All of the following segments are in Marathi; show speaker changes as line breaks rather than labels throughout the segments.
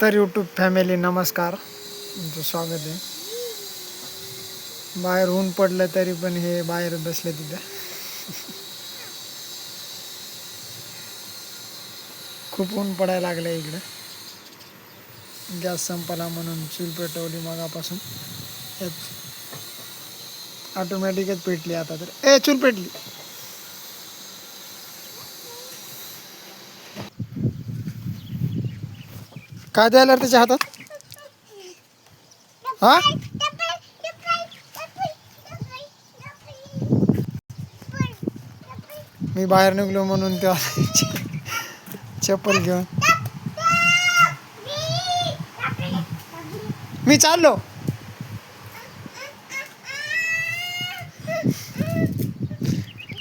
तर यूट्यूब फॅमिली नमस्कार. तुमचं स्वागत आहे. बाहेर ऊन पडलं तरी पण हे बाहेर बसले तिथे. खूप ऊन पडायला लागलं इकडे. गॅस संपला म्हणून चूल पेटवली मगापासून. ऑटोमॅटिकच पेटली आता तर. ए चूल पेटली. काय द्यायला त्याच्या हातात? हा? मी बाहेर निघलो म्हणून त्या चप्पल घेऊन. मी चाललो.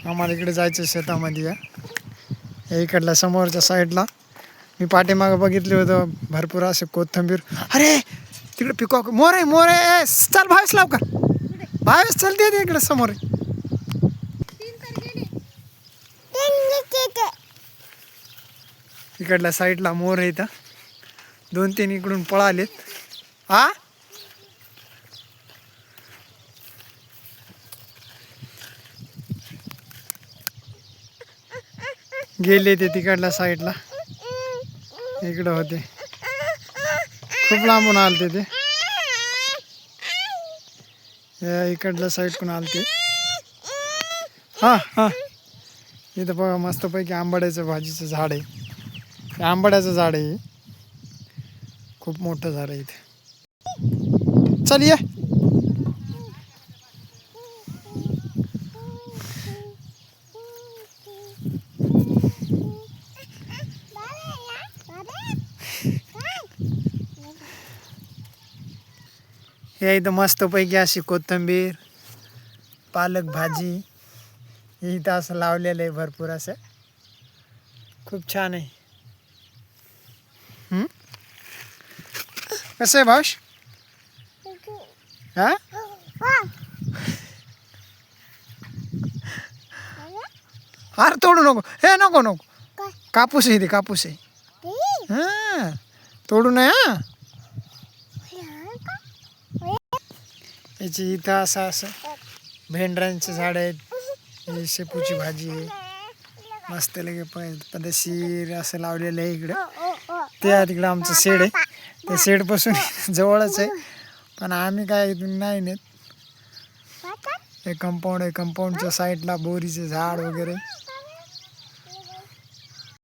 आम्हाला इकडे जायचं शेतामध्ये. या इकडल्या समोरच्या साईडला मी पाठीमागं बघितलं होतं भरपूर असे कोथंबीर. अरे तिकडे पिकॉक. मोर आहे मोर आहे ए, चल भावेस लवकर. भावेस चल ते इकडे समोर. आहे. इकडल्या साईडला मोर आहे इथं दोन तीन इकडून पळालेत. हा गेले ते तिकडल्या साईडला. इकडं होते. खूप लांबून आलते ते. या इकडल्या साईडकडून आलते. हां हां. इथं बघा मस्तपैकी आंबाड्याचं भाजीचं झाड आहे. आंबाड्याचं झाड आहे. खूप मोठं झाड आहे इथे. चल ये. हे इथं मस्तपैकी अशी कोथिंबीर पालक भाजी हे इथं असं लावलेलं आहे भरपूर असं. खूप छान आहे. हम्म? कसं आहे भाऊश? हा? अरे तोडू नको. हे नको नको. कापूस आहे इथे कापूस आहे. हा तोडू नये हा. याची इथं असं असं भेंड्रांची झाड आहेत ही शेपूची भाजी आहे मस्त लगे पदशीर असं लावलेलं आहे इकडं. ते तिकडं आमचं शेड आहे. त्या शेडपासून जवळच आहे. पण आम्ही काय इथून नाही नेत. हे कंपाऊंड आहे. कंपाऊंडच्या साईडला बोरीचे झाड वगैरे.